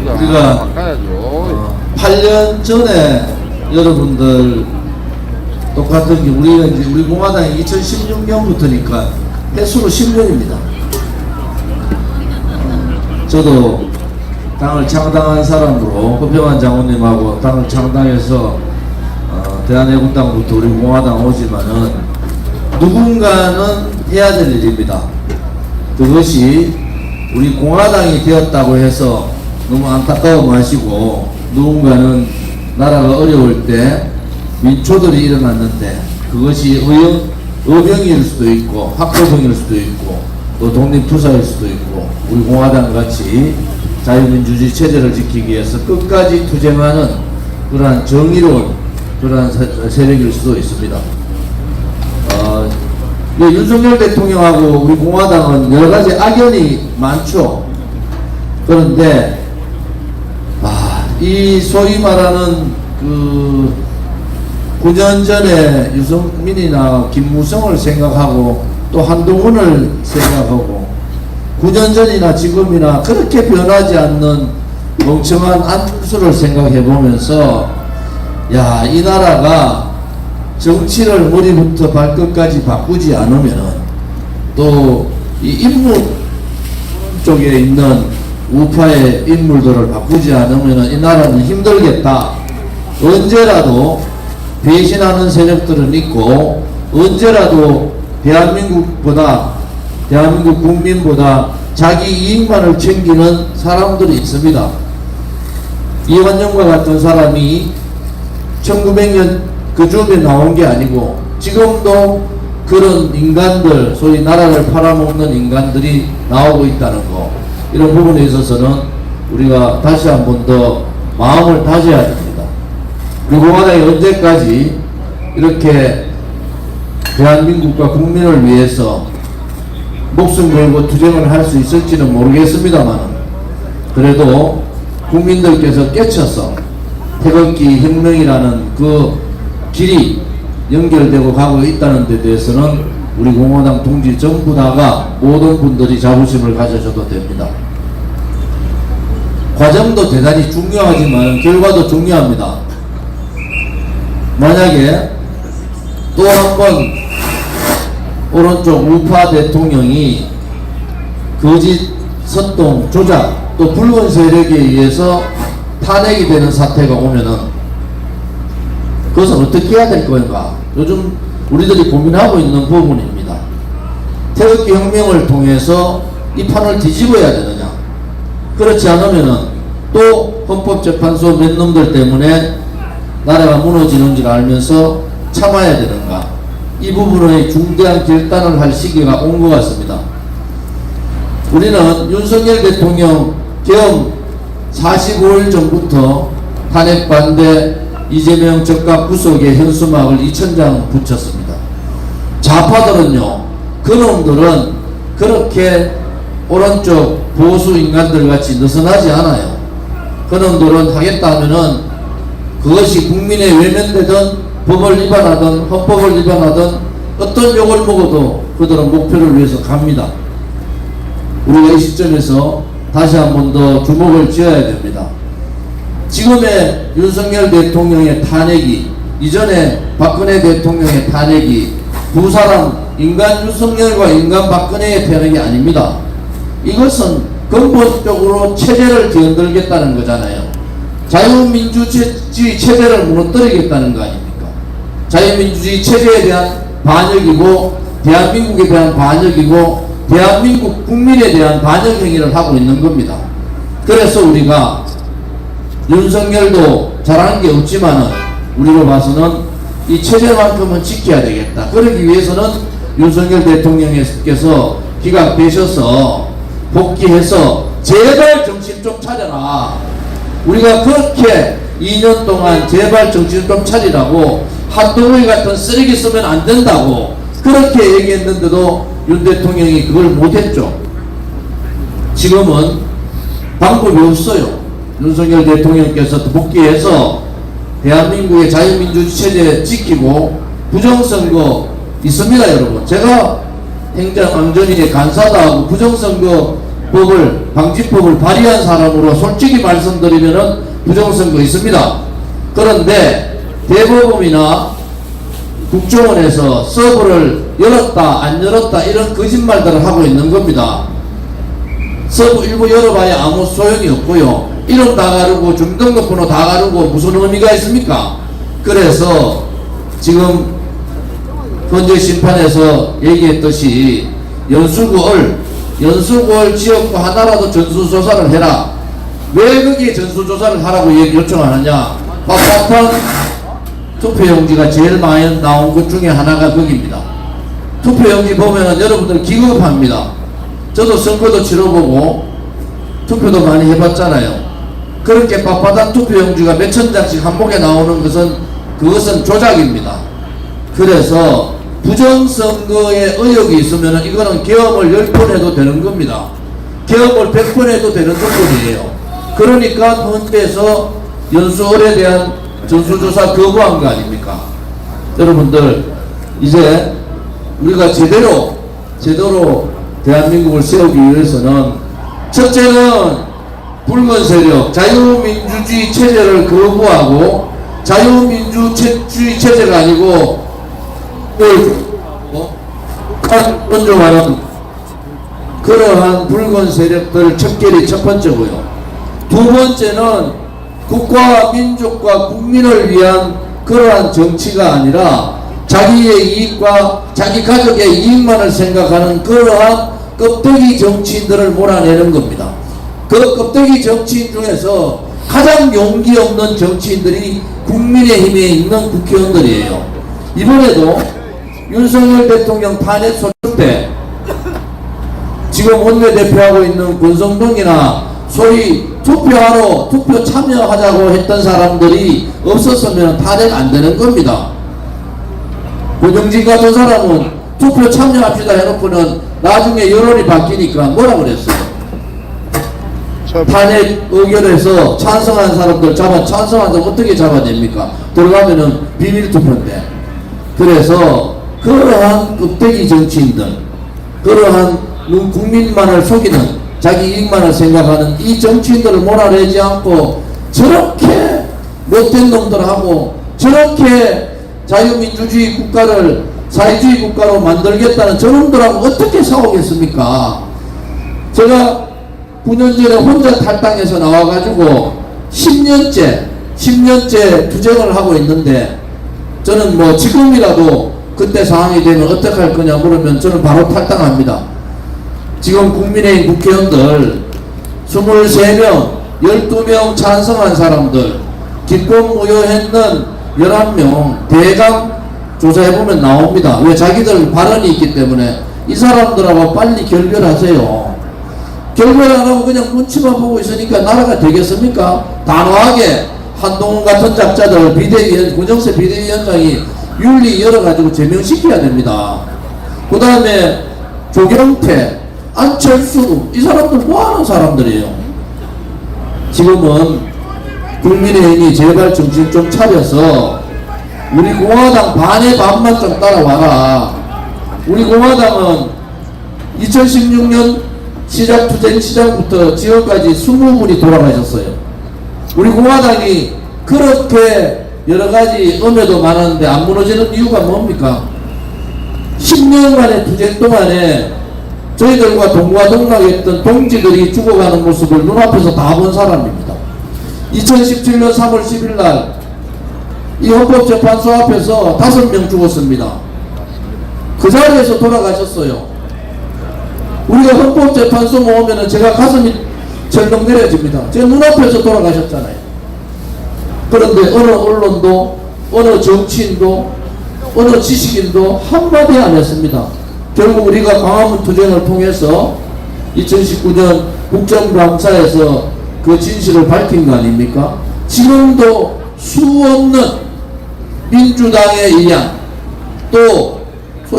보자. 우리가 바꿔야죠. 어, 8년 전에 여러분들 똑같은 게 우리가 이제 우리 공화당이 2016년부터니까 횟수로 10년입니다. 저도 당을 창당한 사람으로 허평환 장모님하고 당을 창당해서 어, 대한애국당부터 우리 공화당 오지만은 누군가는 해야 될 일입니다. 그것이 우리 공화당이 되었다고 해서 너무 안타까워 마시고 누군가는 나라가 어려울 때 민초들이 일어났는데 그것이 의영, 의병일 수도 있고 학교병일 수도 있고 또 독립투사일 수도 있고 우리 공화당 같이 자유민주주의 체제를 지키기 위해서 끝까지 투쟁하는 그러한 정의로운 그러한 세- 세력일 수도 있습니다. 어, 이 윤석열 대통령하고 우리 공화당은 여러 가지 악연이 많죠. 그런데 아, 이 소위 말하는 그 9년 전에 유승민이나 김무성을 생각하고 또 한동훈을 생각하고 9년 전이나 지금이나 그렇게 변하지 않는 멍청한 안수를 생각해 보면서 야, 이 나라가 정치를 머리부터 발끝까지 바꾸지 않으면 또 이 인물 쪽에 있는 우파의 인물들을 바꾸지 않으면 이 나라는 힘들겠다. 언제라도 배신하는 세력들은 있고 언제라도 대한민국보다 대한민국 국민보다 자기 이익만을 챙기는 사람들이 있습니다. 이완용과 같은 사람이 1900년 그 즈음에 나온 게 아니고 지금도 그런 인간들 소위 나라를 팔아먹는 인간들이 나오고 있다는 거 이런 부분에 있어서는 우리가 다시 한 번 더 마음을 다져야 됩니다. 우리 공화당이 언제까지 이렇게 대한민국과 국민을 위해서 목숨 걸고 투쟁을 할 수 있을지는 모르겠습니다만 그래도 국민들께서 깨쳐서 태극기 혁명이라는 그 길이 연결되고 가고 있다는 데 대해서는 우리 공화당 동지 전부 다가 모든 분들이 자부심을 가져셔도 됩니다. 과정도 대단히 중요하지만 결과도 중요합니다. 만약에 또 한 번 오른쪽 우파 대통령이 거짓 선동 조작 또 붉은 세력에 의해서 탄핵이 되는 사태가 오면은 그것은 어떻게 해야 될 건가 요즘 우리들이 고민하고 있는 부분입니다 태극기 혁명을 통해서 이 판을 뒤집어야 되느냐 그렇지 않으면은 또 헌법재판소 몇 놈들 때문에 나라가 무너지는 줄 알면서 참아야 되는가 이 부분의 중대한 결단을 할 시기가 온 것 같습니다. 우리는 윤석열 대통령 계엄 45일 전부터 탄핵 반대 이재명 적각 구속의 현수막을 2천장 붙였습니다. 좌파들은요, 그놈들은 그렇게 오른쪽 보수 인간들 같이 느슨하지 않아요. 그놈들은 하겠다 하면은 그것이 국민의 외면되든 법을 위반하든 헌법을 위반하든 어떤 욕을 먹어도 그들은 목표를 위해서 갑니다. 우리가 이 시점에서 다시 한 번 더 주목을 지어야 됩니다. 지금의 윤석열 대통령의 탄핵이 이전에 박근혜 대통령의 탄핵이 두 사람 인간 윤석열과 인간 박근혜의 탄핵이 아닙니다. 이것은 근본적으로 체제를 뒤흔들겠다는 거잖아요. 자유민주주의 체제를 무너뜨리겠다는 거 아닙니까? 자유민주주의 체제에 대한 반역이고 대한민국에 대한 반역이고 대한민국 국민에 대한 반역 행위를 하고 있는 겁니다. 그래서 우리가 윤석열도 잘하는 게 없지만은 우리로 봐서는 이 체제만큼은 지켜야 되겠다. 그러기 위해서는 윤석열 대통령께서 기각되셔서 복귀해서 제발 정신 좀 차려라. 우리가 그렇게 2년 동안 제발 정신 좀 차리라고 한동훈 같은 쓰레기 쓰면 안 된다고 그렇게 얘기했는데도 윤 대통령이 그걸 못했죠. 지금은 방법이 없어요. 윤석열 대통령께서 복귀해서 대한민국의 자유민주주의 체제 지키고 부정선거 있습니다, 여러분. 제가 행정안전위의 간사다 하고 부정선거 법을 방지법을 발의한 사람으로 솔직히 말씀드리면은 부정선거 있습니다. 그런데 대법원이나 국정원에서 서버를 열었다 안 열었다 이런 거짓말들을 하고 있는 겁니다. 서버 일부 열어봐야 아무 소용이 없고요. 이름 다 가르고 주민등록번호 다 가르고 무슨 의미가 있습니까? 그래서 지금 현재 심판에서 얘기했듯이 연수구을 연수구을 지역구 하나라도 전수조사를 해라. 왜 거기에 전수조사를 하라고 요청하느냐? 빳빳한 투표용지가 제일 많이 나온 것 중에 하나가 거기입니다. 투표용지 보면은 여러분들 기겁합니다. 저도 선거도 치러보고 투표도 많이 해봤잖아요. 그렇게 빳빳한 투표용지가 몇천 장씩 한목에 나오는 것은 그것은 조작입니다. 그래서 부정선거에 의혹이 있으면 이거는 계엄을 10번 해도 되는 겁니다. 계엄을 100번 해도 되는 조건이에요. 그러니까 헌재에서 연수월에 대한 전수조사 거부한 거 아닙니까? 여러분들 이제 우리가 제대로 제대로 대한민국을 세우기 위해서는 첫째는 붉은 세력 자유민주주의 체제를 거부하고 자유민주주의 체제가 아니고 뭐? 존중하는 그러한 붉은 세력들 척결이 첫 번째고요. 두 번째는 국가와 민족과 국민을 위한 그러한 정치가 아니라 자기의 이익과 자기 가족의 이익만을 생각하는 그러한 껍데기 정치인들을 몰아내는 겁니다. 그 껍데기 정치인 중에서 가장 용기 없는 정치인들이 국민의힘에 있는 국회의원들이에요. 이번에도 윤석열 대통령 탄핵 소추 때 지금 원내대표하고 있는 권성동이나 소위 투표하러 투표 참여하자고 했던 사람들이 없었으면 탄핵 안 되는 겁니다. 고정진 같은 사람은 투표 참여합시다 해놓고는 나중에 여론이 바뀌니까 뭐라 그랬어요? 탄핵 의결에서 찬성한 사람들 잡아 찬성한 사람 어떻게 잡아냅니까? 들어가면은 비밀 투표인데 그래서 그러한 껍데기 정치인들 그러한 눈- 국민만을 속이는 자기 이익만을 생각하는 이 정치인들을 몰아내지 않고 저렇게 못된 놈들하고 저렇게 자유민주주의 국가를 사회주의 국가로 만들겠다는 저놈들하고 어떻게 싸우겠습니까? 제가 9년 전에 혼자 탈당해서 나와가지고 10년째, 10년째 투쟁을 하고 있는데 저는 뭐 지금이라도 그때 상황이 되면 어떻게 할 거냐 물으면 저는 바로 탈당합니다. 지금 국민의힘 국회의원들 23명, 12명 찬성한 사람들, 기권 무효했는 11명 대강 조사해보면 나옵니다. 왜 자기들 발언이 있기 때문에 이 사람들하고 빨리 결별하세요. 결별 안 하고 그냥 눈치만 보고 있으니까 나라가 되겠습니까? 단호하게 한동훈 같은 작자들 비대위원, 권영세 비대위원장이 윤리 열어가지고 제명시켜야 됩니다. 그 다음에 조경태, 안철수, 이 사람들 뭐 하는 사람들이에요? 지금은 국민의힘이 제발 정신 좀 차려서 우리 공화당 반의 반만 좀 따라와라. 우리 공화당은 2016년 시작 투쟁 시작부터 지금까지 20분이 돌아가셨어요. 우리 공화당이 그렇게 여러 가지 음해도 많았는데 안 무너지는 이유가 뭡니까? 10년간의 투쟁 동안에 저희들과 동과 동락했던 동지들이 죽어가는 모습을 눈앞에서 다 본 사람입니다. 2017년 3월 10일 날 이 헌법재판소 앞에서 다섯 명 죽었습니다. 그 자리에서 돌아가셨어요. 우리가 헌법재판소 모으면은 제가 가슴이 절렁 내려집니다. 제 눈앞에서 돌아가셨잖아요. 그런데 어느 언론도, 어느 정치인도, 어느 지식인도 한마디 안 했습니다. 결국 우리가 광화문 투쟁을 통해서 2019년 국정감사에서 그 진실을 밝힌 거 아닙니까? 지금도 수없는 민주당에 의한 또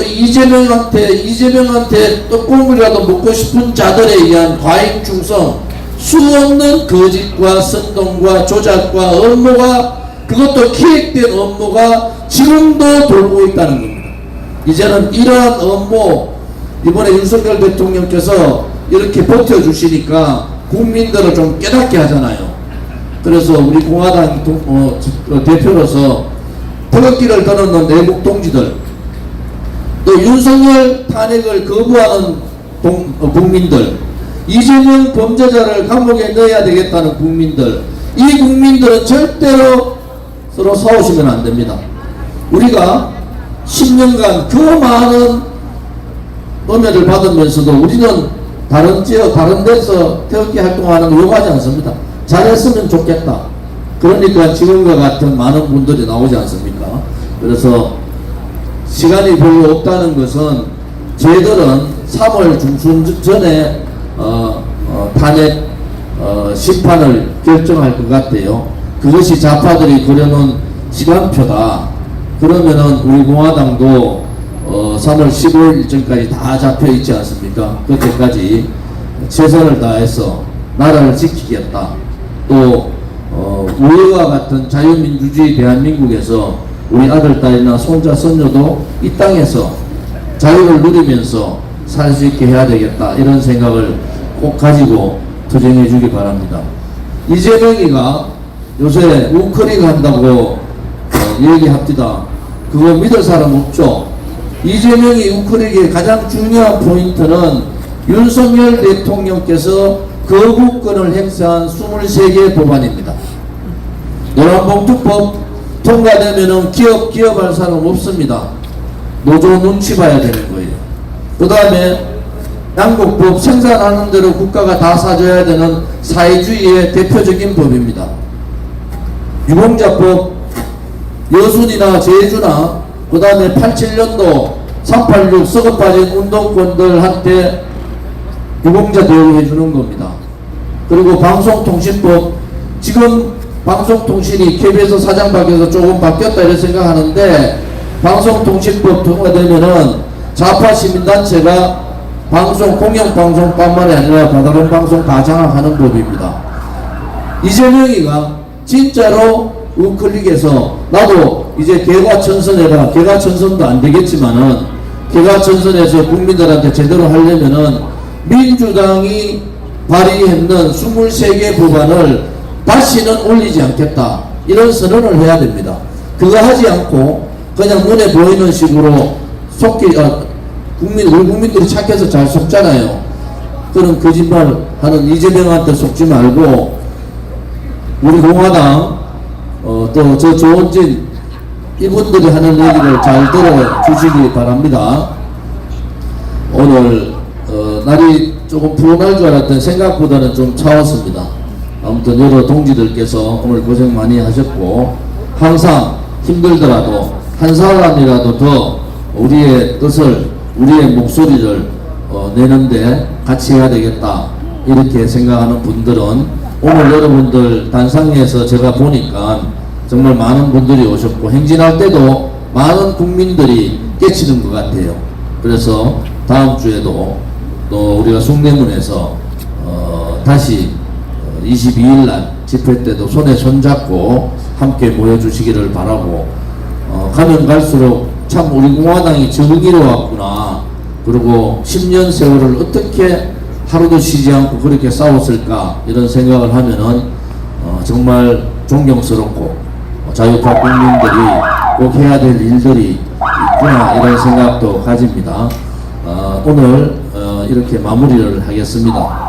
이재명한테 이재명한테 떡국이라도 먹고 싶은 자들에 의한 과잉 충성 수없는 거짓과 선동과 조작과 업무가 그것도 기획된 업무가 지금도 돌고 있다는 겁니다. 이제는 이러한 업무 이번에 윤석열 대통령께서 이렇게 버텨주시니까 국민들을 좀 깨닫게 하잖아요. 그래서 우리 공화당 동- 어, 저- 어, 대표로서 태극기를 떠넘는 내국 동지들 또 윤석열 탄핵을 거부하는 동- 어, 국민들 이재명 범죄자를 감옥에 넣어야 되겠다는 국민들 이 국민들은 절대로 서로 싸우시면 안 됩니다. 우리가 10년간 그 많은 은혜를 받으면서도 우리는 다른 지역, 다른 데서 태극기 활동하는 거 요구하지 않습니다. 잘했으면 좋겠다. 그러니까 지금과 같은 많은 분들이 나오지 않습니까? 그래서 시간이 별로 없다는 것은 저희들은 3월 중순 전에 어, 어, 탄핵 어, 심판을 결정할 것 같아요. 그것이 좌파들이 그려놓은 시간표다. 그러면은 우리 공화당도 어, 3월 15일 일정까지 다 잡혀 있지 않습니까? 그때까지 최선을 다해서 나라를 지키겠다. 또 어, 우리와 같은 자유민주주의 대한민국에서 우리 아들, 딸이나 손자, 손녀도 이 땅에서 자유를 누리면서 살 수 있게 해야 되겠다. 이런 생각을 꼭 가지고 투쟁해 주기 바랍니다. 이재명이가 요새 우크릭 한다고 어, 얘기합니다. 그거 믿을 사람 없죠? 이재명이 우크릭의 가장 중요한 포인트는 윤석열 대통령께서 거부권을 행사한 23개 법안입니다. 노란봉투법 통과되면은 기업 기업할 사람 없습니다. 노조 눈치 봐야 되는 거예요. 그 다음에 양국법 생산하는 대로 국가가 다 사줘야 되는 사회주의의 대표적인 법입니다. 유공자법 여순이나 제주나 그 다음에 87년도 386 썩어 빠진 운동권들한테 유공자 대우해 주는 겁니다. 그리고 방송통신법 지금 방송통신이 KBS 사장 밖에서 조금 바뀌었다 이렇게 생각하는데 방송통신법 통과되면은 좌파 시민단체가 방송 공영방송뿐만이 아니라 다른 방송 다 장악하는 법입니다. 이재명이가 진짜로 우클릭해서 나도 이제 개과천선해라 개과천선도 안 되겠지만은 개과천선해서 국민들한테 제대로 하려면은 민주당이 발의했는 23개 법안을 다시는 올리지 않겠다. 이런 선언을 해야 됩니다. 그거 하지 않고 그냥 눈에 보이는 식으로 속기 어, 국민 우리 국민들이 착해서 잘 속잖아요 그런 거짓말 하는 이재명한테 속지 말고 우리 공화당 어, 또 저 조원진 이분들이 하는 얘기를 잘 들어 주시기 바랍니다. 오늘 어, 날이 조금 푸근할 줄 알았더니 생각보다는 좀 차웠습니다. 아무튼 여러 동지들께서 오늘 고생 많이 하셨고 항상 힘들더라도 한 사람이라도 더 우리의 뜻을 우리의 목소리를 어, 내는데 같이 해야 되겠다 이렇게 생각하는 분들은 오늘 여러분들 단상에서 제가 보니까 정말 많은 분들이 오셨고 행진할 때도 많은 국민들이 깨치는 것 같아요. 그래서 다음 주에도 또 우리가 숭례문에서 어, 다시 22일 날 집회 때도 손에 손잡고 함께 모여주시기를 바라고 어, 가면 갈수록 참 우리 공화당이 적응이로 왔구나 그리고 10년 세월을 어떻게 하루도 쉬지 않고 그렇게 싸웠을까 이런 생각을 하면은 어, 정말 존경스럽고 어, 자유파 국민들이 꼭 해야 될 일들이 있구나 이런 생각도 가집니다. 어, 오늘 어, 이렇게 마무리를 하겠습니다.